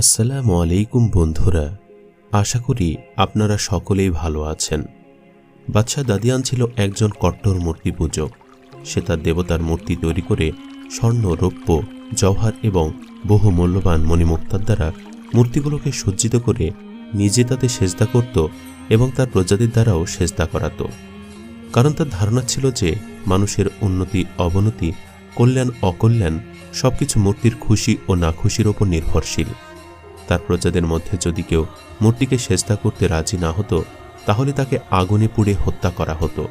আসসালামু আলাইকুম বন্ধুরা, আশা করি আপনারা সকলেই ভালো আছেন। বাদশাহ দাদিয়ান ছিল একজন কট্টর মূর্তি পূজক সে তার দেবতার মূর্তি তৈরি করে স্বর্ণ, রৌপ্য, জওহার এবং বহু মূল্যবান মণিমুক্তার দ্বারা মূর্তিগুলোকে সজ্জিত করে নিজে তাতে সেজদা করত এবং তার প্রজাতির দ্বারাও সেজদা করাতো। কারণ তার ধারণা ছিল যে মানুষের উন্নতি, অবনতি, কল্যাণ, অকল্যাণ সবকিছু মূর্তির খুশি ও না খুশির ওপর নির্ভরশীল। তার প্রজাদের মধ্যে যদি কেউ মূর্তিকে সেজদা করতে রাজি না হতো, তাহলে তাকে আগুনে পুড়ে হত্যা করা হতো।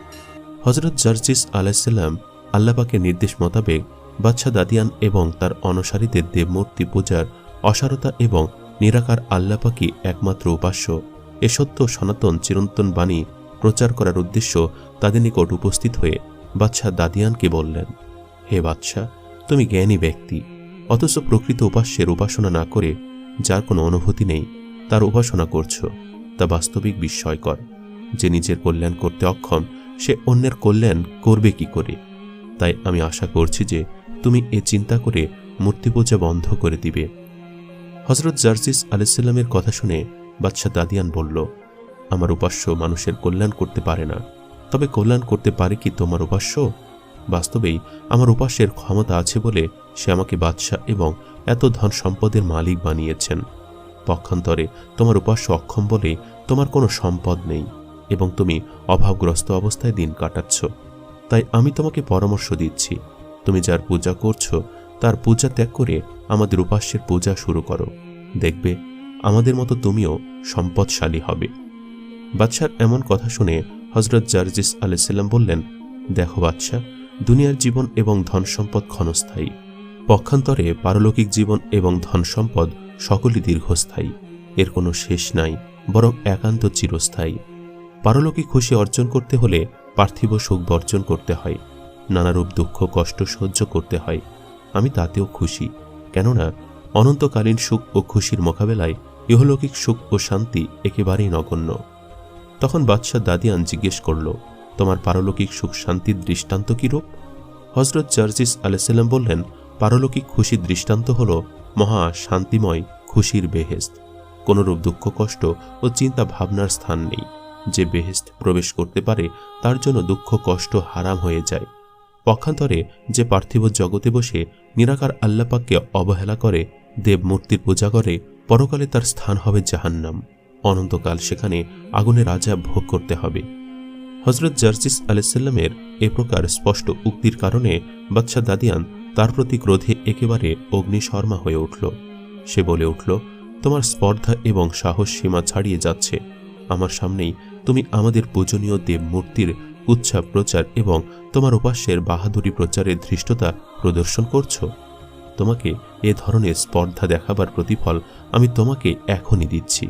হজরত জার্জিস আলাইসাল্লাম আল্লাপাকের নির্দেশ মোতাবেক বাদশাহ দাদিয়ান এবং তার অনুসারীদের দেবমূর্তি পূজার অসারতা এবং নিরাকার আল্লাপাকি একমাত্র উপাস্য। এ সত্য সনাতন চিরন্তন বাণী প্রচার করার উদ্দেশ্য তাদের নিকট উপস্থিত হয়ে বাদশাহ দাদিয়ানকে বললেন, হে বাদশাহ, তুমি জ্ঞানী ব্যক্তি। অথচ প্রকৃত উপাস্যের উপাসনা না করে যার কোনো অনুভূতি নেই, তার উপাসনা করছ। তা বাস্তবিক বিস্ময়কর। যে নিজের কল্যাণ করতে অক্ষম, সে অন্যের কল্যাণ করবে কি করে? তাই আমি আশা করছি যে তুমি এ চিন্তা করে মূর্তি পূজা বন্ধ করে দিবে। হজরত জার্জিস আলাইসাল্লামের কথা শুনে বাদশাহ দাদিয়ান বলল, আমার উপাস্য মানুষের কল্যাণ করতে পারে না। তবে কল্যাণ করতে পারে কি তোমার উপাস্য? বাস্তবেই আমার উপাস্যের ক্ষমতা আছে বলে সে আমাকে বাদশাহ এবং এত ধন সম্পদের মালিক বানিয়েছেন। পক্ষান্তরে তোমার উপাস্য অক্ষম বলে তোমার কোনো সম্পদ নেই এবং তুমি অভাবগ্রস্ত অবস্থায় দিন কাটাচ্ছ। তাই আমি তোমাকে পরামর্শ দিচ্ছি, তুমি যার পূজা করছ, তার পূজা ত্যাগ করে আমাদের উপাস্যের পূজা শুরু করো। দেখবে, আমাদের মতো তুমিও সম্পদশালী হবে। বাদশার এমন কথা শুনে হজরত জার্জিস আলাইসাল্লাম বললেন, দেখো বাদশাহ, দুনিয়ার জীবন এবং ধন সম্পদ ক্ষণস্থায়ী। পক্ষান্তরে পারলৌকিক জীবন এবং ধন সম্পদ সকলই দীর্ঘস্থায়ী। এর কোনো শেষ নাই, বরং একান্ত চিরস্থায়ী। পারলৌকিক খুশি অর্জন করতে হলে পার্থিব সুখ বর্জন করতে হয়, নানারূপ দুঃখ, কষ্ট সহ্য করতে হয়। আমি তাতেও খুশি, কেননা অনন্তকালীন সুখ ও খুশির মোকাবেলায় ইহলৌকিক সুখ ও শান্তি একেবারেই নগণ্য। তখন বাদশাহ দাদিয়ান জিজ্ঞেস করল, তোমার পারলৌকিক সুখ শান্তির দৃষ্টান্ত কিরূপ? হজরত জার্জিস আলাইসাল্লাম বললেন পারলৌকিক খুশির দৃষ্টান্ত হল মহা শান্তিময় খুশির বেহেস্ত কোনরূপ দুঃখ, কষ্ট ও চিন্তা ভাবনার স্থান নেই। যে বেহেস্ত প্রবেশ করতে পারে, তার জন্য দুঃখ, কষ্ট হারাম হয়ে যায়। পক্ষান্তরে যে পার্থিব জগতে বসে নিরাকার আল্লাপাককে অবহেলা করে, দেবমূর্তির পূজা করে, পরকালে তার স্থান হবে জাহান্নাম। অনন্তকাল সেখানে আগুনে রাজা ভোগ করতে হবে। হজরত জার্জিস আলাইসাল্লামের এ প্রকার স্পষ্ট উক্তির কারণে বাদশাহ দাদিয়ান তার প্রতি ক্রোধে একেবারে অগ্নিশর্মা হয়ে উঠল। সে বলে উঠল, তোমার স্পর্ধা এবং সাহস সীমা ছাড়িয়ে যাচ্ছে। আমার সামনেই তুমি আমাদের পূজনীয় দেব মূর্তির উৎসাহ প্রচার এবং তোমার উপাস্যের বাহাদুরি প্রচারের ধৃষ্টতা প্রদর্শন করছ। তোমাকে এ ধরনের স্পর্ধা দেখাবার প্রতিফল আমি তোমাকে এখনই দিচ্ছি।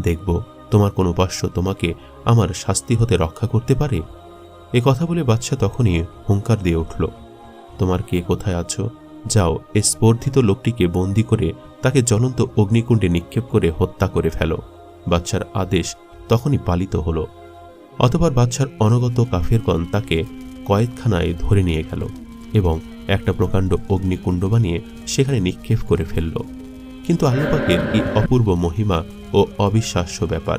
দেখব, তোমার কোন উপাস্য তোমাকে আমার শাস্তি হতে রক্ষা করতে পারে? এ কথা বলে বাচ্চা তখনই হুঙ্কার দিয়ে উঠল। তোমার কে কোথায় আছো? যাও এ স্পর্ধিত লোকটিকে বন্দি করে তাকে জ্বলন্ত অগ্নিকুণ্ডে নিক্ষেপ করে হত্যা করে ফেলো। বাচ্চার আদেশ তখনই পালিত হল। অতবার বাচ্চার অনগত কাফেরগণ তাকে কয়েকখানায় ধরে নিয়ে গেল এবং একটা প্রকাণ্ড অগ্নিকুণ্ড বানিয়ে সেখানে নিক্ষেপ করে ফেলল। কিন্তু আল্লাপাকের এই অপূর্ব মহিমা ও অবিশ্বাস্য ব্যাপার।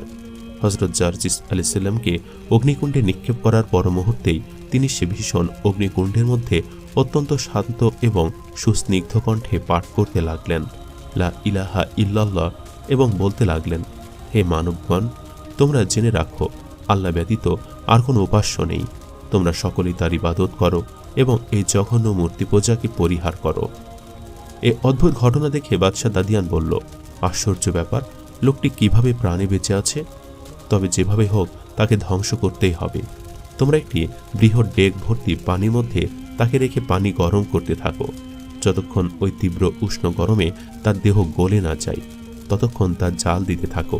হজরত জার্জিস আলিসাল্লামকে অগ্নিকুণ্ডে নিক্ষেপ করার পর মুহূর্তেই তিনি সে ভীষণ অগ্নিকুণ্ডের মধ্যে অত্যন্ত শান্ত এবং সুস্নিগ্ধ কণ্ঠে পাঠ করতে লাগলেন। লা ইলাহা ইল্লাল্লাহ এবং বলতে লাগলেন, হে মানবগণ, তোমরা জেনে রাখো, আল্লাহ ব্যতীত আর কোনো উপাস্য নেই। তোমরা সকলেই তার ইবাদত করো এবং এই জঘন্য মূর্তি পূজাকে পরিহার করো। এ অদ্ভুত ঘটনা দেখে বাদশাহ দাদিয়ান বলল, আশ্চর্য ব্যাপার, লোকটি কীভাবে প্রাণে বেঁচে আছে? তবে যেভাবে হোক, তাকে ধ্বংস করতেই হবে। তোমরা একটি বৃহৎ ডেক ভর্তি পানির মধ্যে তাকে রেখে পানি গরম করতে থাকো। যতক্ষণ ওই তীব্র উষ্ণ গরমে তার দেহ গলে না যায়, ততক্ষণ তার জাল দিতে থাকো।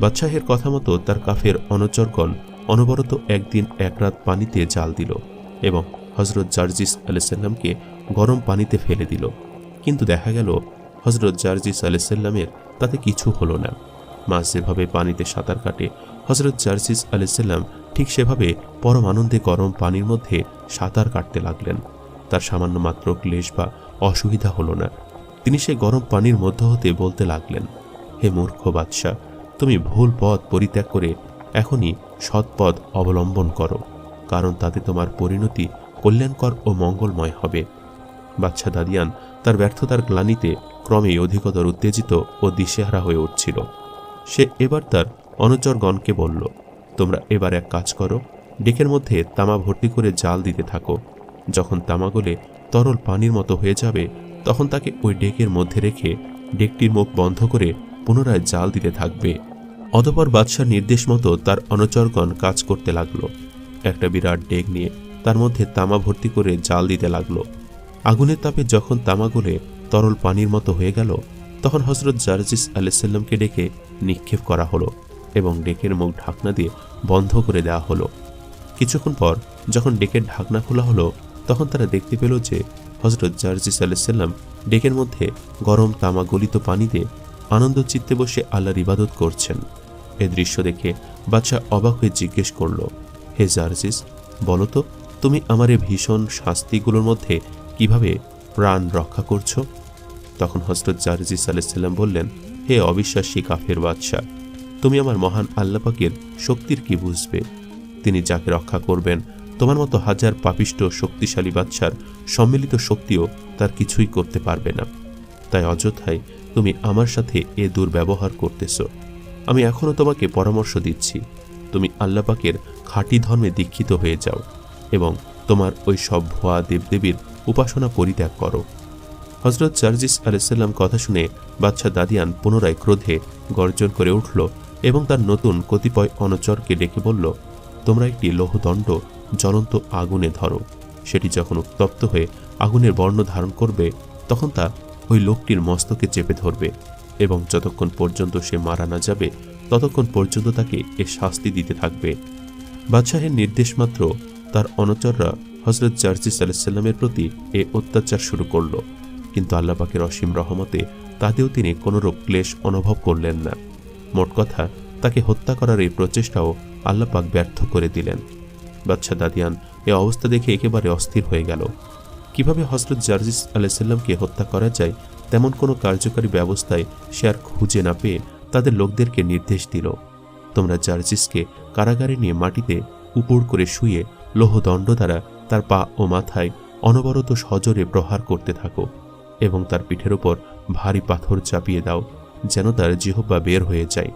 বাদশাহের কথা মতো তার কাফের অনচরগণ অনবরত একদিন এক রাত পানিতে জাল দিল এবং হজরত জার্জিস আলাইসাল্লামকে গরম পানিতে ফেলে দিল। কিন্তু দেখা গেল হজরত জার্জিস আলাইসাল্লামের তাতে কিছু হলো না। মাছ যেভাবে পানিতে সাঁতার কাটে হজরত জার্সিস আলাইসাল্লাম ঠিক সেভাবে পরম আনন্দে গরম পানির মধ্যে সাঁতার কাটতে লাগলেন। তার সামান্য মাত্র ক্লেশ বা অসুবিধা হলো না। তিনি সেই গরম পানির মধ্য হতে বলতে লাগলেন, হে মূর্খ বাদশাহ, তুমি ভুল পথ পরিত্যাগ করে এখনই সৎ পথ অবলম্বন করো, কারণ তাতে তোমার পরিণতি কল্যাণকর ও মঙ্গলময় হবে। বাচ্চা দাদিয়ান তার ব্যর্থতার গ্লানিতে ক্রমেই অধিকতর উত্তেজিত ও দিশেহারা হয়ে উঠছিল। সে এবার তার অনুচরগণকে বলল, তোমরা এবার এক কাজ করো, ডেকের মধ্যে তামা ভর্তি করে জাল দিতে থাকো। যখন তামা গলে তরল পানির মতো হয়ে যাবে, তখন তাকে ওই ডেকের মধ্যে রেখে ডেকটির মুখ বন্ধ করে পুনরায় জাল দিতে থাকবে। অতপর বাদশার নির্দেশ মতো তার অনুচরগণ কাজ করতে লাগল। একটা বিরাট ডেক নিয়ে তার মধ্যে তামা ভর্তি করে জাল দিতে লাগল। আগুনের তাপে যখন তামা গলে তরল পানির মতো হয়ে গেল তখন হজরত জার্জিস আলাইসাল্লামকে ডেকে নিক্ষেপ করা হলো এবং ডেকের মুখ ঢাকনা দিয়ে বন্ধ করে দেওয়া হলো। কিছুক্ষণ পর যখন ডেকের ঢাকনা খোলা হলো, তখন তারা দেখতে পেল যে হজরত জার্জিস আলাইসাল্লাম ডেকের মধ্যে গরম তামা গলিত পানিতে আনন্দ চিত্তে বসে আল্লাহর ইবাদত করছেন। এ দৃশ্য দেখে বাচ্চা অবাক হয়ে জিজ্ঞেস করল, হে জার্জিস, বলো তো, তুমি আমার এই ভীষণ শাস্তিগুলোর মধ্যে কীভাবে প্রাণ রক্ষা করছ? তখন হজরত জার্জিস আলাইসাল্লাম বললেন, হে অবিশ্বাসী কাফের বাদশাহ, তুমি আমার মহান আল্লাপাকের শক্তির কি বুঝবে? তিনি যাকে রক্ষা করবেন, তোমার মতো হাজার পাপিষ্ট শক্তিশালী বাদশার সম্মিলিত শক্তিও তার কিছুই করতে পারবে না। তাই অযথায় তুমি আমার সাথে এ দুর্ব্যবহার করতেছ। আমি এখনও তোমাকে পরামর্শ দিচ্ছি, তুমি আল্লাপাকের খাঁটি ধর্মে দীক্ষিত হয়ে যাও এবং তোমার ওই সব ভুয়া দেবদেবীর উপাসনা পরিত্যাগ করো। হজরত জার্জিস আলাইসাল্লাম কথা শুনে বাচ্চা দাদিয়ান পুনরায় ক্রোধে গর্জন করে উঠল এবং তার নতুন কতিপয় অনুচরকে ডেকে বলল, তোমরা একটি লৌহদণ্ড জ্বলন্ত আগুনে ধরো। সেটি যখন উত্তপ্ত হয়ে আগুনের বর্ণ ধারণ করবে, তখন তা ওই লোকটির মস্তকে চেপে ধরবে এবং যতক্ষণ পর্যন্ত সে মারা না যাবে, ততক্ষণ পর্যন্ত তাকে এ শাস্তি দিতে থাকবে। বাদশাহের নির্দেশ মাত্র তার অনুচররা হজরত জার্জিস আলাইসাল্লামের প্রতি এ অত্যাচার শুরু করল। কিন্তু আল্লাপাকের অসীম রহমতে তাতেও তিনি কোনোরূপ ক্লেশ অনুভব করলেন না। মোট কথা, তাকে হত্যা করার এই প্রচেষ্টাও আল্লাপাক ব্যর্থ করে দিলেন। বাচ্চা দাদিয়ান এ অবস্থা দেখে একেবারে অস্থির হয়ে গেল। কীভাবে হজরত জার্জিস আলাইসাল্লামকে হত্যা করা যায়, তেমন কোনো কার্যকারী ব্যবস্থায় সে আর খুঁজে না পেয়ে তাদের লোকদেরকে নির্দেশ দিল। তোমরা জার্জিসকে কারাগারে নিয়ে মাটিতে উপর করে শুয়ে লোহদণ্ড দ্বারা তার পা ও মাথায় অনবরত সজোরে প্রহার করতে থাকো। এবং তার পিঠের ওপর ভারী পাথর চাপিয়ে দাও, যেন তার জিহব্বা বের হয়ে যায়।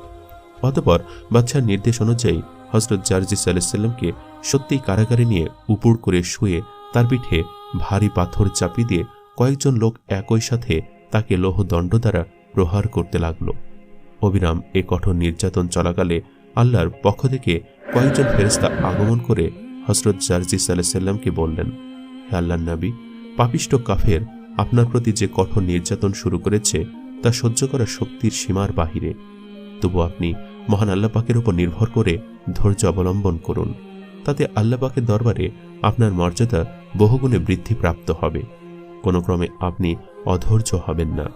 অতপর বাচ্চার নির্দেশ অনুযায়ী হজরত জার্জিস আলাইসাল্লামকে সত্যিই কারাগারে নিয়ে উপুড় করে শুয়ে তার পিঠে ভারী পাথর চাপিয়ে দিয়ে কয়েকজন লোক একই সাথে তাকে লোহদণ্ড দ্বারা প্রহার করতে লাগল। অবিরাম এ কঠোর নির্যাতন চলাকালে আল্লাহর পক্ষ থেকে কয়েকজন ফেরেস্তা আগমন করে হজরত জার্জিস আলাইসাল্লামকে বললেন, হে আল্লাহ নবী, পাপিষ্ট কাফের আপনার প্রতি যে কঠোর নির্যাতন শুরু করেছে, তা সহ্য করার শক্তির সীমার বাহিরে। তবু আপনি মহান আল্লাপাকের উপর নির্ভর করে ধৈর্য অবলম্বন করুন। তাতে আল্লাপাকের দরবারে আপনার মর্যাদা বহুগুণে বৃদ্ধি প্রাপ্ত হবে। কোনো ক্রমে আপনি অধৈর্য হবেন না।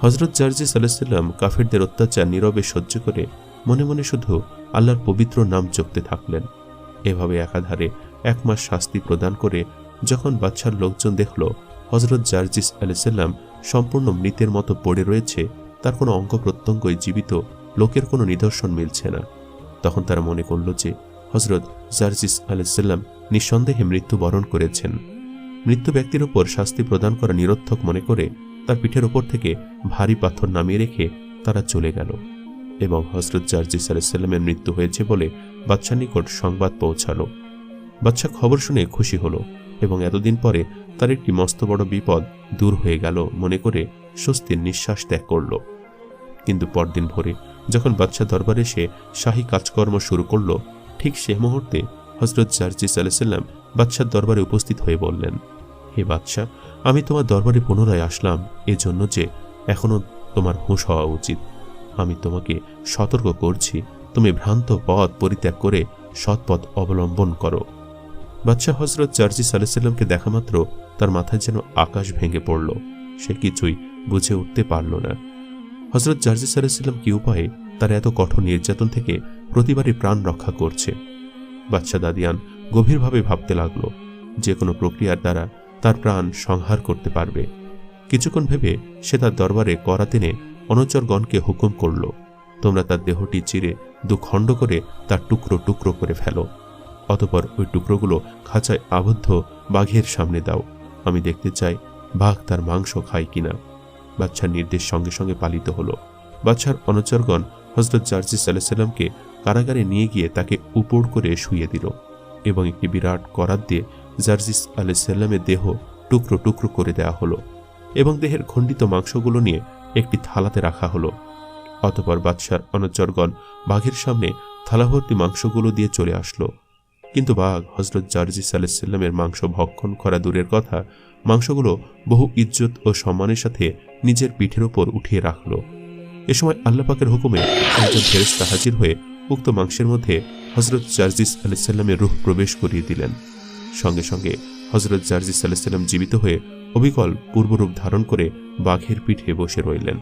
হজরত জার্জি আলাইসাল্লাম কাফিরদের অত্যাচার নীরবে সহ্য করে মনে মনে শুধু আল্লাহর পবিত্র নাম জপতে থাকলেন। এভাবে একাধারে এক মাস শাস্তি প্রদান করে যখন বাচ্চার লোকজন দেখল হজরত জার্জিস আলাইসাল্লাম সম্পূর্ণ মৃতের মতো পড়ে রয়েছে, তার কোনো অঙ্গ প্রত্যঙ্গই জীবিত, লোকের কোনো নিদর্শন মিলছে না। তখন তারা মনে করল যে হজরত জার্জিস আলাইসাল্লাম নিঃসন্দেহে মৃত্যুবরণ করেছেন। মৃত্যু ব্যক্তির ওপর শাস্তি প্রদান করা নিরর্থক মনে করে তার পিঠের ওপর থেকে ভারী পাথর নামিয়ে রেখে তারা চলে গেল এবং হজরত জার্জিস আলাইসাল্লামের মৃত্যু হয়েছে বলে বাচ্চার নিকট সংবাদ পৌঁছালো। বাচ্চা খবর শুনে খুশি হলো এবং এতদিন পরে তার একটি মস্ত বড় বিপদ দূর হয়ে গেল মনে করে স্বস্তির নিঃশ্বাস ত্যাগ করল। কিন্তু পরদিন ভোরে যখন বাচ্চা দরবারে সে শাহী কাজকর্ম শুরু করল, ঠিক সে মুহূর্তে হজরত জার্জিস আলাইসাল্লাম বাচ্চার দরবারে উপস্থিত হয়ে বললেন, হে বাদশাহ, আমি তোমার দরবারে পুনরায় আসলাম এজন্য যে এখনও তোমার হুঁশ হওয়া উচিত। আমি তোমাকে সতর্ক করছি, তুমি ভ্রান্ত পথ পরিত্যাগ করে সৎপথ অবলম্বন করো। বাদশাহ হজরত জার্জিস আলাইসাল্লামকে দেখা মাত্র তার মাথায় যেন আকাশ ভেঙে পড়ল। সে কিছুই বুঝে উঠতে পারল না। হজরত জার্জিস আলাইসাল্লাম কি উপায়ে তার এত কঠোর নির্যাতন থেকে প্রতিবারই প্রাণ রক্ষা করছে? বাচ্চা দাদিয়ান গভীরভাবে ভাবতে লাগল, যে কোনো প্রক্রিয়ার দ্বারা তার প্রাণ সংহার করতে পারবে। কিছুক্ষণ ভেবে সে তার দরবারে করা টেনে অনুচরগণকে হুকুম করল, তোমরা তার দেহটি চিরে দু খণ্ড করে তার টুকরো টুকরো করে ফেলো। অতপর ওই টুকরোগুলো খাঁচায় আবদ্ধ বাঘের সামনে দাও। আমি দেখতে চাই বাঘ তার মাংস খায় কিনা। বাচ্চার নির্দেশ সঙ্গে সঙ্গে পালিত হলো। বাচ্চার অনুচরগণ হজরত জার্জিস আলাইসাল্লামকে কারাগারে নিয়ে গিয়ে তাকে উপর করে শুয়ে দিল এবং একটি বিরাট করাত দিয়ে জার্জিস আলাইসাল্লামের দেহ টুকরো টুকরো করে দেওয়া হলো এবং দেহের খণ্ডিত মাংসগুলো নিয়ে একটি থালাতে রাখা হলো। অতপর বাদশার অনুচরগণ বাঘের সামনে থালাভর্তি মাংসগুলো দিয়ে চলে আসলো। কিন্তু বাঘ হজরত জার্জিস সাল্লামের মাংস ভক্ষণ করা দূরের কথা, মাংসগুলো বহু ইজ্জত ও সম্মানের সাথে নিজের পিঠের ওপর উঠিয়ে রাখল। এ সময় আল্লাপাকের হুকুমে একজন ফেরেস্তা হাজির হয়ে উক্ত মাংসের মধ্যে হজরত জার্জিস আলাইসাল্লামের রূহ প্রবেশ করিয়ে দিলেন। সঙ্গে সঙ্গে হজরত জার্জিস আলাইসাল্লাম জীবিত হয়ে অবিকল পূর্বরূপ ধারণ করে বাঘের পিঠে বসে রইলেন।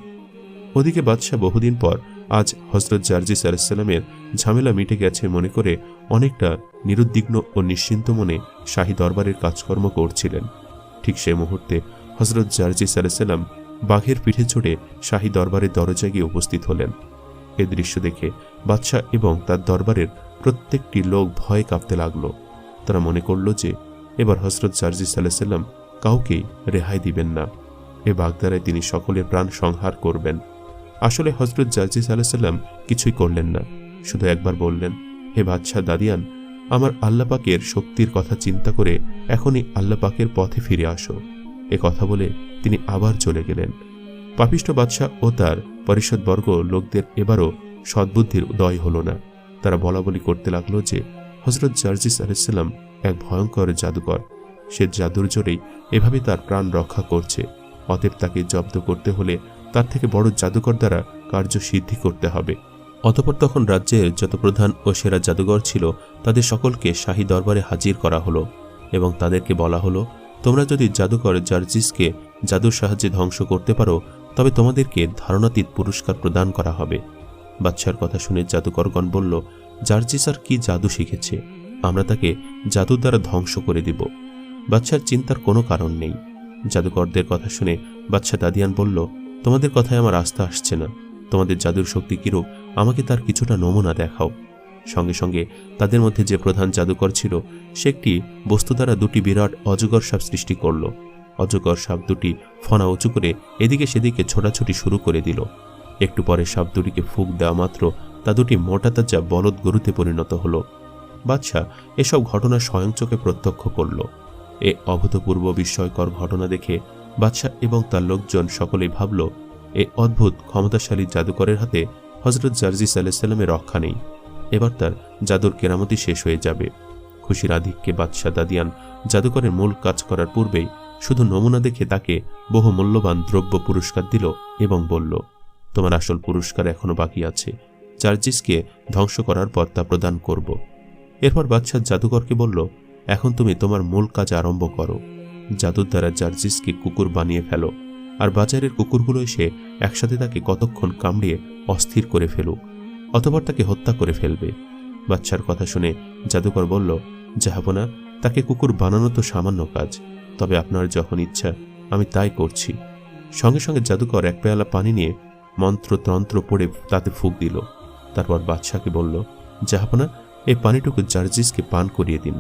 ওদিকে বাদশাহ বহুদিন পর আজ হজরত জার্জি আলাইসাল্লামের ঝামেলা মিটে গেছে মনে করে অনেকটা নিরুদ্বিগ্ন ও নিশ্চিন্ত মনে শাহী দরবারের কাজকর্ম করছিলেন। ঠিক সে মুহূর্তে হজরত জার্জি আলাইসাল্লাম বাঘের পিঠে চড়ে শাহী দরবারের দরজায় গিয়ে উপস্থিত হলেন। এ দৃশ্য দেখে বাদশাহ এবং তার দরবারের প্রত্যেকটি লোক ভয়ে কাঁপতে লাগল। তারা মনে করল যে এবার হজরত জার্জি আলাইসাল্লাম কাউকেই রেহাই দিবেন না। এ বাগদারায় তিনি সকলের প্রাণ সংহার করবেন। আসলে হজরত জার্জিস আলাইসাল্লাম কিছুই করলেন না। শুধু একবার বললেন, হে বাদশাহ দাদিয়ান, আমার আল্লাপাকের শক্তির কথা চিন্তা করে এখনই আল্লাপাকের পথে ফিরে আসো। এ কথা বলে তিনি আবার চলে গেলেন। পাপিষ্ট বাদশাহ ও তার পরিষদবর্গ লোকদের এবারও সদ্বুদ্ধির উদয় হল না। তারা বলা বলি করতে লাগল যে, হজরত জার্জিস আলাইসাল্লাম এক ভয়ঙ্কর জাদুকর। সে জাদুর জোরেই এভাবে তার প্রাণ রক্ষা করছে। অতএব তাকে জব্দ করতে হলে তার থেকে বড় জাদুকর দ্বারা কার্য সিদ্ধি করতে হবে। অতপর তখন রাজ্যের যত প্রধান ও সেরা জাদুঘর ছিল, তাদের সকলকে শাহী দরবারে হাজির করা হলো এবং তাদেরকে বলা হলো, তোমরা যদি জাদুকর জার্জিসকে জাদুর সাহায্যে ধ্বংস করতে পারো, তবে তোমাদেরকে ধারণাতীত পুরস্কার প্রদান করা হবে। বাচ্চার কথা শুনে জাদুকরগণ বলল, জার্জিস আর কি জাদু শিখেছে? আমরা তাকে জাদুর দ্বারা ধ্বংস করে দিব। বাচ্চার চিন্তার কোনো কারণ নেই। জাদুকরদের কথা শুনে বাচ্চা দাদিয়ান বলল তোমাদের কথায় আমার আস্থা আসছে না। তোমাদের জাদুর শক্তি কিরূপ? আমাকে তার কিছুটা নমুনা দেখাও। সঙ্গে সঙ্গে তাদের মধ্যে যে প্রধান জাদুকর ছিল, সে একটি বস্তু দ্বারা দুটি বিরাট অজগর সাপ সৃষ্টি করল। অজগর সাপ দুটি ফনা উঁচু করে এদিকে সেদিকে ছোটাছুটি শুরু করে দিল। একটু পরে সাপ দুটিকে ফুক দেওয়া মাত্র তা দুটি মোটা তাজা বলদ গরুতে পরিণত হলো। বাদশাহ এসব ঘটনা স্বয়ং চোখে প্রত্যক্ষ করল। এ অভূতপূর্ব বিস্ময়কর ঘটনা দেখে বাদশাহ এবং তার লোকজন সকলেই ভাবল, এ অদ্ভুত ক্ষমতাশালী জাদুকরের হাতে হজরত জার্জিস আলাইসাল্লামের রক্ষা নেই। এবার তার জাদুর কেরামতি শেষ হয়ে যাবে। খুশির আধিক্যে বাদশাহ দাদিয়ান জাদুকরের মূল কাজ করার পূর্বেই শুধু নমুনা দেখে তাকে বহু মূল্যবান দ্রব্য পুরস্কার দিল এবং বলল, তোমার আসল পুরস্কার এখনও বাকি আছে। জার্জিসকে ধ্বংস করার পর তা প্রদান করব। এরপর বাদশাহ জাদুকরকে বলল, এখন তুমি তোমার মূল কাজ আরম্ভ করো। জাদুর দ্বারা জার্জিসকে কুকুর বানিয়ে ফেলো, আর বাজারের কুকুরগুলো এসে একসাথে তাকে কতক্ষণ কামড়িয়ে অস্থির করে ফেলুক অতপর তাকে হত্যা করে ফেলবে। বাচ্চার কথা শুনে জাদুকর বলল যাহাবনা তাকে কুকুর বানানো তো সামান্য কাজ, তবে আপনার যখন ইচ্ছা, আমি তাই করছি। সঙ্গে সঙ্গে জাদুকর এক পেয়ালা পানি নিয়ে মন্ত্রতন্ত্র পড়ে তাতে ফুক দিল। তারপর বাদশাকে বলল জাহাপনা এই পানিটুকু জার্জিসকে পান করিয়ে দিন।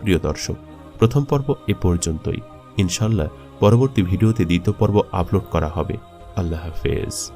প্রিয় দর্শক প্রথম পর্ব এ পর্যন্তই। ইনশাল্লাহ পরবর্তী ভিডিওতে দ্বিতীয় পর্ব আপলোড করা হবে। আল্লাহ হাফেজ।